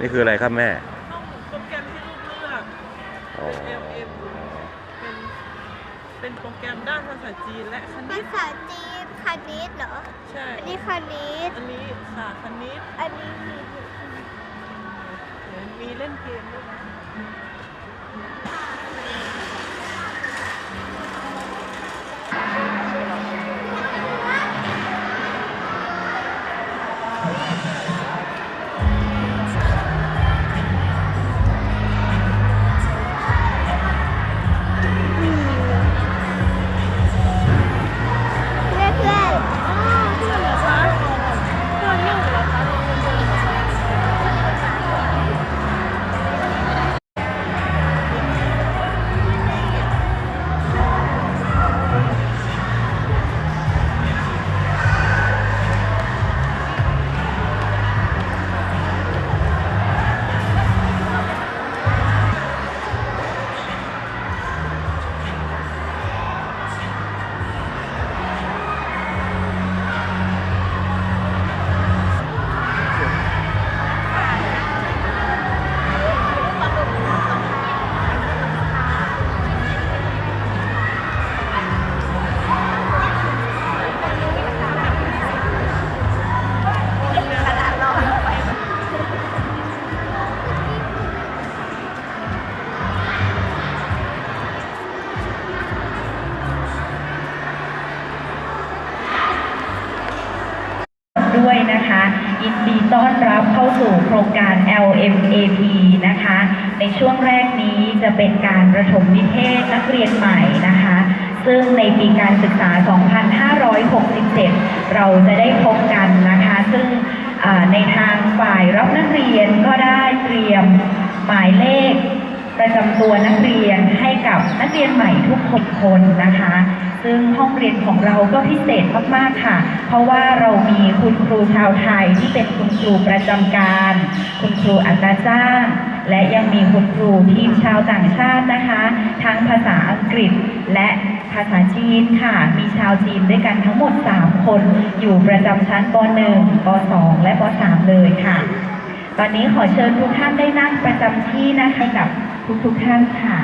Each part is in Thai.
นี่คืออะไรครับแม่ห้องโปรแกรมที่ลูกเลือกอ๋อเป็น LM เป็นเป็นโปรแกรมด้านภาษาจีนและคณิภาตษาจีนคณิตเหรอ ใช่อันนี้คณิต อันนี้ค่ะคณิตอันนี้มีเดี๋ยวมีเล่นเกมด้วยนะเด้วยนะคะยินดีต้อนรับเข้าสู่โครงการ LMAP นะคะ ในช่วงแรกนี้จะเป็นการประถมนิเทศนักเรียนใหม่นะคะ ซึ่งในปีการศึกษา 2567 เราจะได้พบกันนะคะ ซึ่งในทางฝ่ายรับนักเรียนก็ได้เตรียมหมายเลข ประจำตัวนักเรียนให้กับนักเรียนใหม่ทุกคนนะคะ ซึ่งห้องเรียนของเราก็พิเศษมากๆค่ะ เพราะว่าเรามีคุณครูชาวไทยที่เป็นคุณครูประจำการ คุณครูอัตราจ้างและยังมีคุณครูทีมชาวต่างชาตินะคะ ทั้งภาษาอังกฤษและภาษาจีนค่ะ มีชาวจีนด้วยกันทั้งหมด 3 คน อยู่ประจำชั้นป .1 ป .2 และป .3 เลยค่ะ ตอนนี้ขอเชิญทุกท่านได้นั่งประจำที่นะคะกับ ทุกๆท่านค่ะ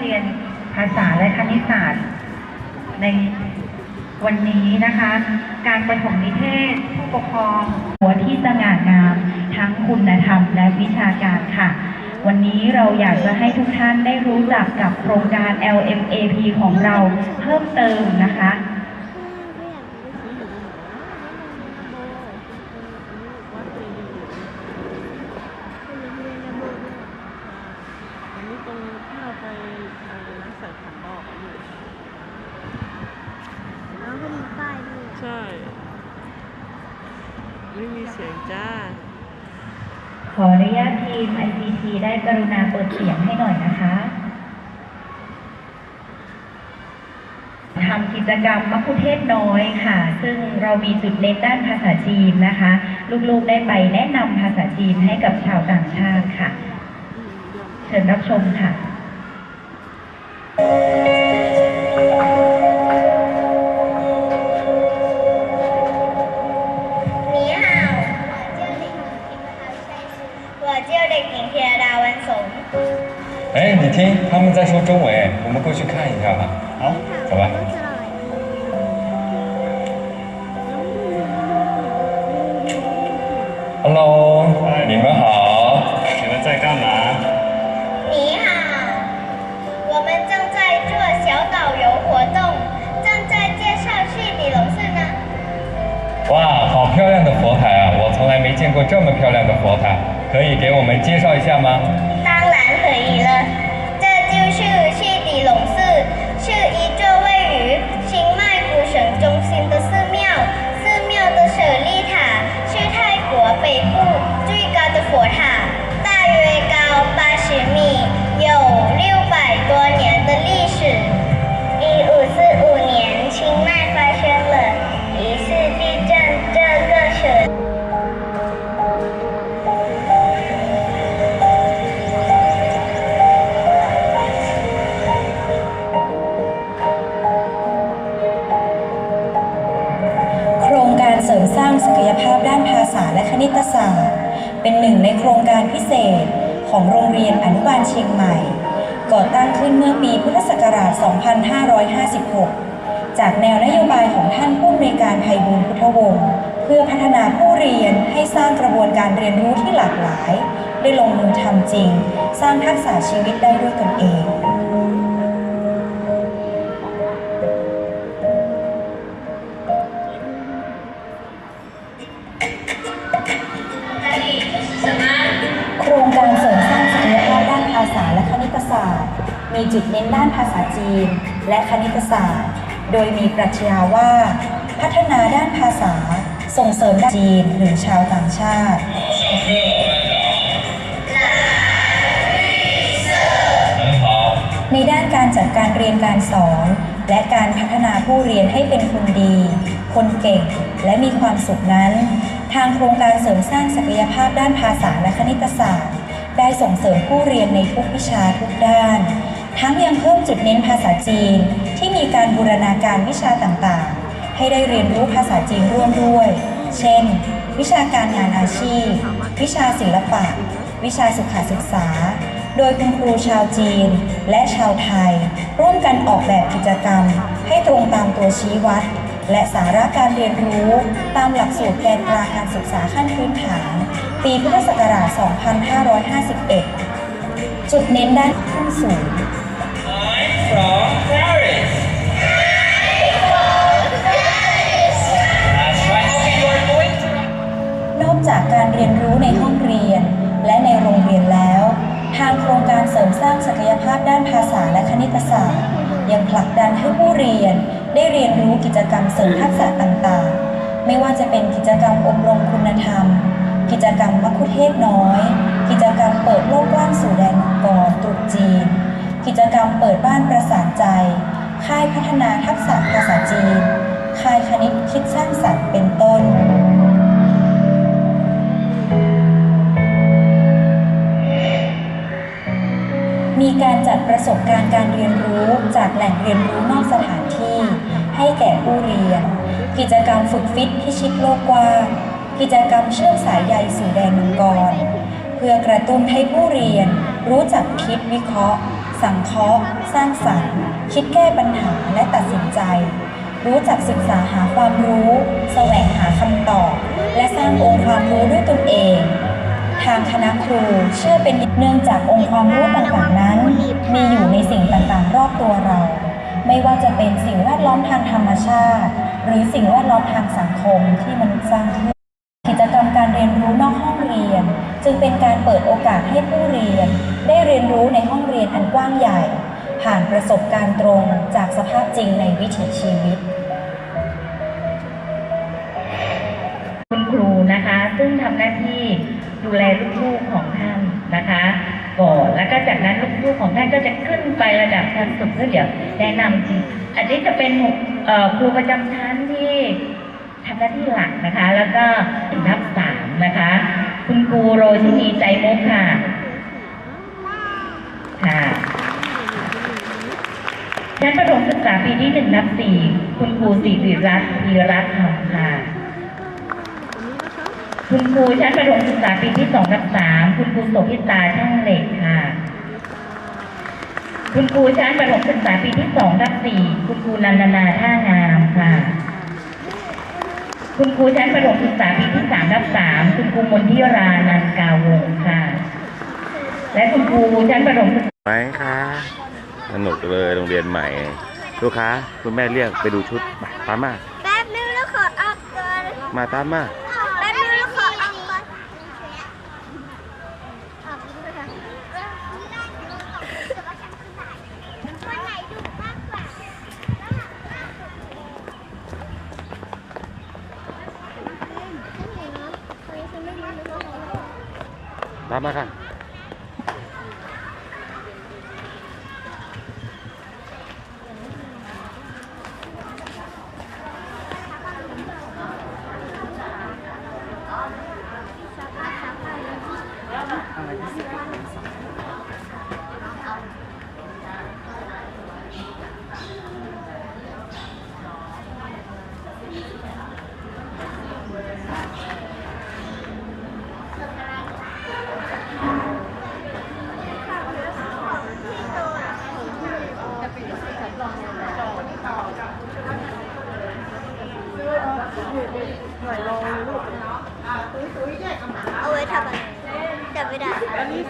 เรียนภาษาและคณิตศาสตร์ ในวันนี้นะคะ การประถมนิเทศ ผู้ปกครอง หัวที่สง่างาม ทั้งคุณธรรมและวิชาการค่ะ วันนี้เราอยากจะให้ทุกท่านได้รู้จักกับโครงการ LMAP ของเราเพิ่มเติมนะคะ วัดเจดีย์อันนี้ตรงที่เราไปอ่าร้านใส่ของดอกอยู่ แล้วก็มีป้ายด้วย ใช่ไม่มีเสียงจ้า ขออนุญาตทีม ICT ได้กรุณาเปิดเสียงให้หน่อยนะคะทำกิจกรรมมัคคุเทศก์น้อยค่ะ ซึ่งเรามีจุดเน้นด้านภาษาจีนนะคะ ลูกๆได้ไปแนะนำภาษาจีนให้กับชาวต่างชาติค่ะ เชิญรับชมค่ะ 哎，你听，他们在说中文，哎，我们过去看一下吧。好，走吧。Hello，你们好，你们在干嘛？你好，我们正在做小导游活动，正在介绍去李龙寺呢。哇，好漂亮的佛台啊！我从来没见过这么漂亮的佛台，可以给我们介绍一下吗？火塔大约高八十米，有六百多年的历史。一五四五年，清迈发生了一次地震，这个省。โครงการเสริมสร้างศักยภาพด้านภาษาและคณิตศาสตร์ เป็นหนึ่งในโครงการพิเศษของโรงเรียนอนุบาลเชียงใหม่ ก่อตั้งขึ้นเมื่อปีพุทธศักราช 2556 จากแนวนโยบายของท่านผู้อำนวยการไพบูลพุทธวงศ์เพื่อพัฒนาผู้เรียนให้สร้างกระบวนการเรียนรู้ที่หลากหลาย ได้ลงมือทำจริง สร้างทักษะชีวิตได้ด้วยตนเอง จุดเน้นด้านภาษาจีน และคณิตศาสตร์ โดยมีปรัชญาว่า พัฒนาด้านภาษาส่งเสริมด้านจีนหรือชาวต่างชาติ。ในด้านการจัดการเรียนการสอน และการพัฒนาผู้เรียนให้เป็นคนดี คนเก่ง และมีความสุขนั้น ทางโครงการเสริมสร้างศักยภาพด้านภาษาและคณิตศาสตร์ ได้ส่งเสริมผู้เรียนในทุกวิชาทุกด้าน ทั้งยังเพิ่มจุดเน้นภาษาจีน ที่มีการบูรณาการวิชาต่างๆ ให้ได้เรียนรู้ภาษาจีนร่วมด้วย เช่น วิชาการงานอาชีพ วิชาศิลปะ วิชาสุขศึกษา โดยคุณครูชาวจีน และชาวไทย ร่วมกันออกแบบกิจกรรม ให้ตรงตามตัวชี้วัด และสาระการเรียนรู้ ตามหลักสูตรแกนกลางการศึกษาขั้นพื้นฐาน ปีพุทธศักราช 2551 จุดเน้นด้านขั้นสูง from Paris. That's right. Okay, you are going to. นอกจากการเรียนรู้ในห้องเรียน และในโรงเรียนแล้ว ทางโครงการเสริมสร้างศักยภาพด้านภาษาและคณิตศาสตร์ ยังผลักดันให้ผู้เรียนได้เรียนรู้กิจกรรมเสริมทักษะต่างๆ ไม่ว่าจะเป็นกิจกรรมอบรมคุณธรรม กิจกรรมมัคคุเทศน้อย กิจกรรมเปิดโลกกว้างสู่แดนมังกรตรุษจีน กรรมเปิดบ้านประสานใจ ค่ายพัฒนาทักษะภาษาจีน ค่ายคณิตคิดสร้างสรรค์เป็นต้นมีการจัดประสบการณ์การเรียนรู้จากแหล่งเรียนรู้นอกสถานที่ ให้แก่ผู้เรียน กิจกรรมฝึกฟิตพิชิตโลกกว้างกิจกรรมเชื่อมสายใยสู่แดนมังกร เพื่อกระตุ้นให้ผู้เรียนรู้จักคิดวิเคราะห์ สังเคราะห์ สร้างสรรค์ คิดแก้ปัญหาและตัดสินใจ รู้จักศึกษาหาความรู้ แสวงหาคำตอบ และสร้างองค์ความรู้ด้วยตนเอง ทางคณะครูเชื่อเป็นเนื่องจากองค์ความรู้ต่างๆนั้น มีอยู่ในสิ่งต่างๆ รอบตัวเรา ไม่ว่าจะเป็นสิ่งแวดล้อมทางธรรมชาติ หรือสิ่งแวดล้อมทางสังคมที่มนุษย์สร้างขึ้น จึงเป็นการเปิดโอกาสให้ผู้เรียน ได้เรียนรู้ในห้องเรียนอันกว้างใหญ่ ผ่านประสบการณ์ตรงจากสภาพจริงในวิถีชีวิต คุณครูนะคะ ซึ่งทำหน้าที่ดูแลลูกๆของท่านนะคะก่อนแล้วก็จากนั้นลูกๆของท่านก็จะขึ้นไประดับชั้นสูงขึ้นเดี๋ยวแนะนำจริงอันนี้จะเป็นครูประจำชั้นที่ทำหน้าที่หลักนะคะ แล้วก็นับสามนะคะ คุณครูโรชินีใจมุกค่ะ ค่ะชั้นประถมศึกษาปีที่หนึ่งนับสี่คุณครูสิริรัตน์ธีรัตน์ธรรมค่ะ คุณครูชั้นประถมศึกษาปีที่สองนับสามคุณครูโสภิตาช่างเหล็กค่ะ คุณครูชั้นประถมศึกษาปีที่สองนับสี่คุณครูนันนาท่างามค่ะ คุณครูชั้นประถมศึกษาปีที่สามนับสามคุณครูมนทิรานันกาวงศ์ค่ะ และคุณครูชั้นประถมศึกษาไหมคะสนุกเลยโรงเรียนใหม่ลูกค้าคุณแม่เรียกไปดูชุดมาตามมาแป๊บนึงแล้วขอออกก่อนมาตามมา แป๊บนึงแล้วขอออกก่อนวันไหนดุมากกว่า ตาม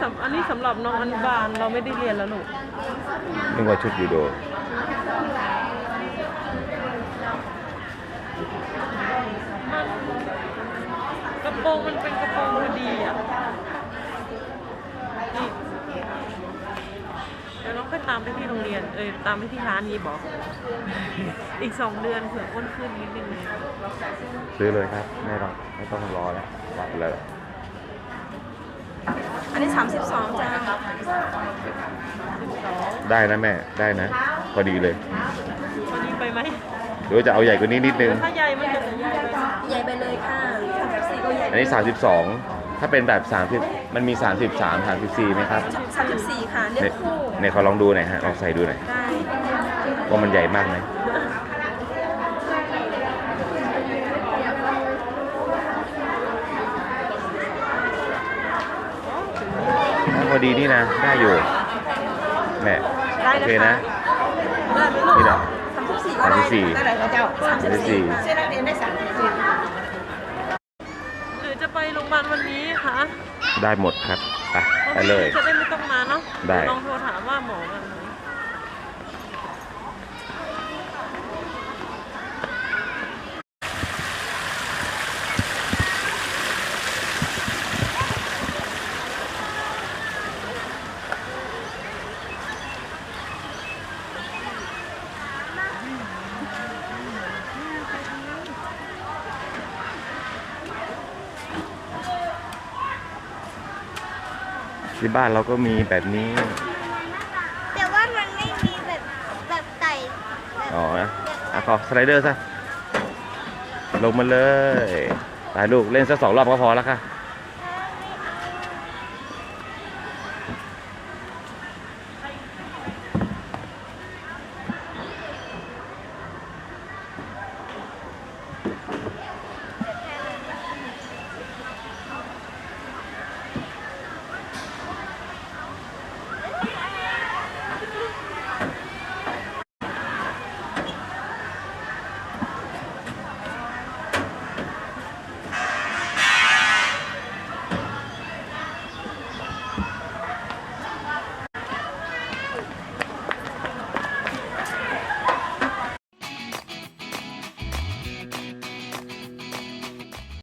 สำอันนี้สำหรับน้องอนุบาลเราไม่ได้เรียนแล้วลูกนึกว่าชุดยูโดกระโปรงมันเป็นกระโปรงพอดีอะนี่เดี๋ยวน้องค่อยตามไปที่โรงเรียนเอ้ยตามไปที่ร้านนี้บอก อีกสองเดือนเผื่ออ้วนขึ้นนิดนึงเลยซื้อเลยครับ ไม่ต้องไม่ต้องรอแล้ววัดเลย อันนี้32จ้าได้นะแม่ ได้นะ พอดีเลยพอดีไปไหมหรือว่าจะเอาใหญ่กว่านี้นิดนึง ถ้าใหญ่มันจะใหญ่ไปใหญ่ไปเลยค่ะแบบสี่ก็ใหญ่อันนี้ 32 ถ้าเป็นแบบ 30 มันมี 33 34ไหมครับสามสิบสี่ค่ะเรียในกคู่ในขอลองดูหน่อยฮะลองใส่ดูหน่อยได้ ว่ามันใหญ่มากไหม พอดีนี่นะ ได้อยู่แม่ได้โอนะเคคะนะ ได้ไหมลูกนี่แหละสามสิบสี่สามสิบสี่ได้ไหนเจ้าสามสามสิสิบบสี่สี่เสื้อนักเรียนได้สามสิบสี่หรือจะไปโรงพยาบาลวันนี้คะได้หมดครับไปไปเลย จะได้ไม่ต้องมาเนาะได้ ลองโทรถามว่าหมอมา ที่บ้านเราก็มีแบบนี้ แต่ว่ามันไม่มีแบบแบบไต่แบบอ๋อนะอะขอสไลเดอร์ซะ ลงมาเลย ตายลูกเล่นสักสองรอบก็พอแล้วค่ะ